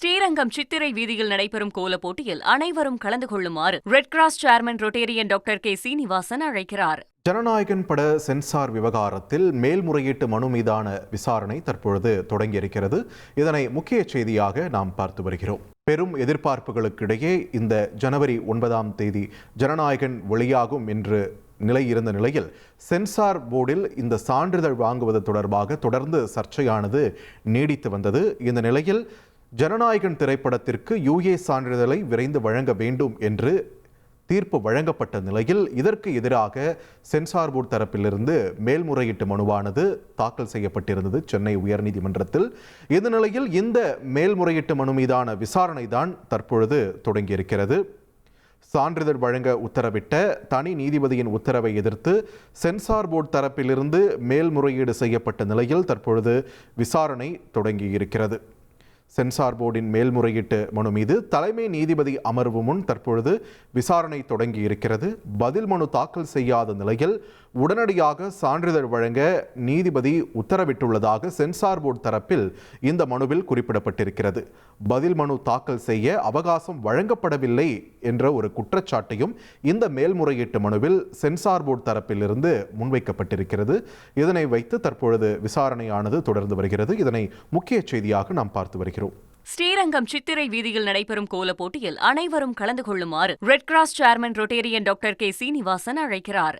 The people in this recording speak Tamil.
ஸ்ரீரங்கம் சித்திரை வீதியில் நடைபெறும் கோலப் போட்டியில் அனைவரும் கலந்து கொள்ளுமாறு Red Cross chairman Rotarian doctor K Srinivasan அழைக்கிறார். ஜனநாயகன் பட சென்சார் விவகாரத்தில் மேல்முறையீட்டு மனு மீதான விசாரணை தற்பொழுது தொடங்கியிருக்கிறது. இதனை முக்கிய செய்தியாக நாம் பார்த்து வருகிறோம். பெரும் எதிர்பார்ப்புகளுக்கிடையே இந்த ஜனவரி ஒன்பதாம் தேதி ஜனநாயகன் வெளியாகும் என்று நிலை இருந்த நிலையில் சென்சார் போர்டில் இந்த சான்றிதழ் வாங்குவது தொடர்பாக தொடர்ந்து சர்ச்சையானது நீடித்து வந்தது. இந்த நிலையில் ஜனநாயகன் திரைப்படத்திற்கு யூஏ சான்றிதழை விரைந்து வழங்க வேண்டும் என்று தீர்ப்பு வழங்கப்பட்ட நிலையில் இதற்கு எதிராக சென்சார் போர்டு தரப்பிலிருந்து மேல்முறையீட்டு மனுவானது தாக்கல் செய்யப்பட்டிருந்தது. சென்னை உயர்நீதிமன்றத்தில் இந்த நிலையில் இந்த மேல்முறையீட்டு மனு மீதான விசாரணை தான் தற்பொழுது தொடங்கியிருக்கிறது. சான்றிதழ் வழங்க உத்தரவிட்ட தனி நீதிபதியின் உத்தரவை எதிர்த்து சென்சார் போர்டு தரப்பிலிருந்து மேல்முறையீடு செய்யப்பட்ட நிலையில் தற்பொழுது விசாரணை தொடங்கியிருக்கிறது. சென்சார் போர்டின் மேல்முறையீட்டு மனு மீது தலைமை நீதிபதி அமர்வு முன் தற்பொழுது விசாரணை தொடங்கி இருக்கிறது பதில் மனு தாக்கல் செய்யாத நிலையில் உடனடியாக சான்றிதழ் வழங்க நீதிபதி உத்தரவிட்டுள்ளதாக சென்சார் போர்டு தரப்பில் இந்த மனுவில் குறிப்பிடப்பட்டிருக்கிறது. பதில் மனு தாக்கல் செய்ய அவகாசம் வழங்கப்படவில்லை என்ற ஒரு குற்றச்சாட்டையும் இந்த மேல்முறையீட்டு மனுவில் சென்சார் போர்டு தரப்பிலிருந்து முன்வைக்கப்பட்டிருக்கிறது. இதனை வைத்து தற்பொழுது விசாரணையானது தொடர்ந்து வருகிறது. இதனை முக்கிய செய்தியாக நாம் பார்த்து வருகிறோம். ஸ்ரீரங்கம் சித்திரை வீதியில் நடைபெறும் கோலப் போட்டியில் அனைவரும் கலந்து கொள்ளுமாறு Red Cross chairman Rotarian doctor K. Srinivasan அழைக்கிறார்.